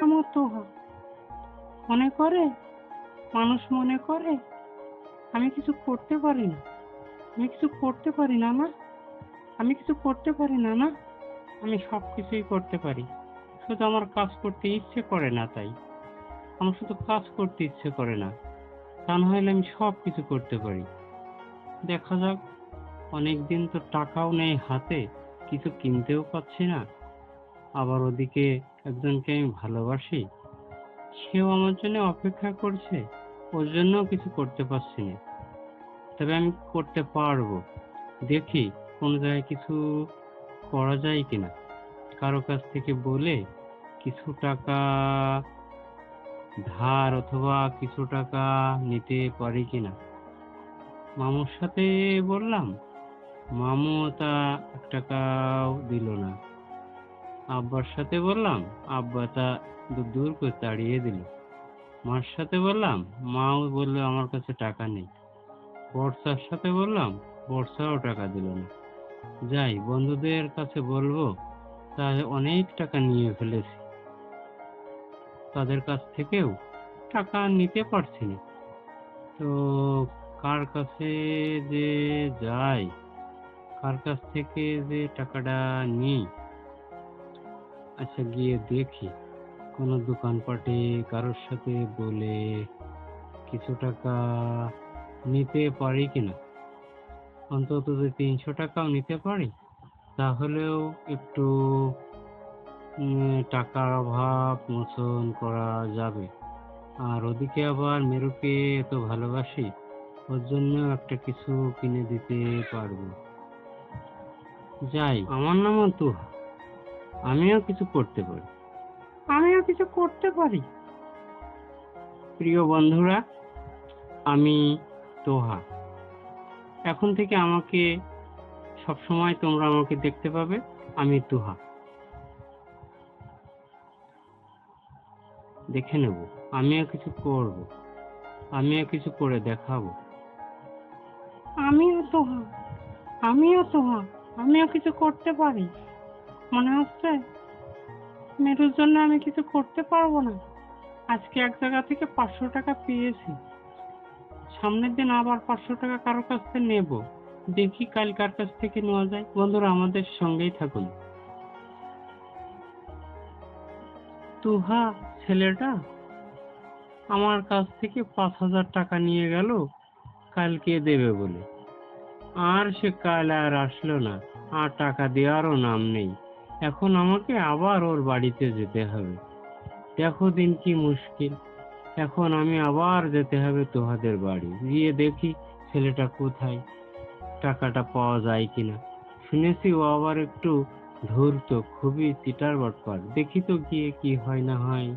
নামও তোহা মনে করে? মানুষ মনে করে? আমি কিছু করতে পারি না। আমি কিছু করতে পারি না না? আমি কিছু করতে পারি না না? আমি সব কিছুই করতে পারি। শুধু আমার কাজ করতে ইচ্ছে করে না তাই। আমার শুধু কাজ করতে ইচ্ছে করে না। তা না হলে আমি সব কিছু করতে পারি। দেখা যাক অনেক দিন তো টাকাও নেই হাতে, কিছু কিনতেও পাচ্ছি না। আবার ওদিকে একজনকে আমি ভালোবাসি। সেও আমার জন্য অপেক্ষা করছে। ওর জন্যও কিছু করতে পারছি না। তবে আমি করতে পারব। দেখি কোন জায়গায় কিছু করা যায় কিনা। কারও কাছ থেকে বলে কিছু টাকা ধার অথবা কিছু টাকা নিতে পারি কিনা। মামুর সাথে বললাম, মামু তা এক টাকাও দিল না। আব্বার সাথে বললাম, আব্বা তা দূর করে তাড়িয়ে দিল। মার সাথে বললাম, মাও বলল আমার কাছে টাকা নেই। বর্ষার সাথে বললাম, বর্ষাও টাকা দিল না। যাই, বন্ধুদের কাছে বলব তাহলে অনেক টাকা নিয়ে ফেলেছি। তাদের কাছ থেকেও টাকা নিতে পারছি না। তো কার কাছে যে যাই, কার কাছ থেকে যে টাকাটা নিই আচ্ছা গিয়ে দেখি। কোনো দোকানপাটে কারোর সাথে বলে কিছু টাকা নিতে পারি কিনা? অন্তত যদি তিনশো টাকাও নিতে পারি, তাহলেও একটু টাকার অভাব মোচন করা যাবে। আর ওদিকে আবার মেরুকে এত ভালোবাসি, ওর জন্য একটা কিছু কিনে দিতে পারব। যাই, আমার নামও তুহা আমিও কিছু করতে পারি। আমিও কিছু করতে পারি। প্রিয় বন্ধুরা আমি তোহা। এখন থেকে আমাকে সব সময় তোমরা আমাকে দেখতে পাবে আমি তুহা। দেখে নেব আমিও কিছু করব আমিও কিছু করে দেখাবো। আমিও তোহা আমিও তোহা আমিও কিছু করতে পারি। মনে হচ্ছে? মেরুর জন্য আমি কিছু করতে পারব না। আজকে এক জায়গা থেকে পাঁচশো টাকা পেয়েছি। সামনের দিন আবার পাঁচশো টাকা কারোর কাছ থেকে নেব। দেখি কাল কার কাছ থেকে নেওয়া যায়। বন্ধুরা, আমাদের সঙ্গেই থাকুন। তুহা, ছেলেটা আমার কাছ থেকে পাঁচ হাজার টাকা নিয়ে গেল, কালকে দেবে বলে। আর সে কাল আর আসলো না। আর টাকা দেওয়ারও নাম নেই। এখন আমাকে আবার ওর বাড়িতে যেতে হবে। দেখো দিন কি মুশকিল। এখন আমি আবার যেতে হবে তোহাদের বাড়ি। গিয়ে দেখি ছেলেটা কোথায়, টাকাটা পাওয়া যায় কিনা। শুনেছি ও আবার একটু ধূর্ত, খুবই চিটার বাটপার দেখি তো গিয়ে কি হয় না হয়।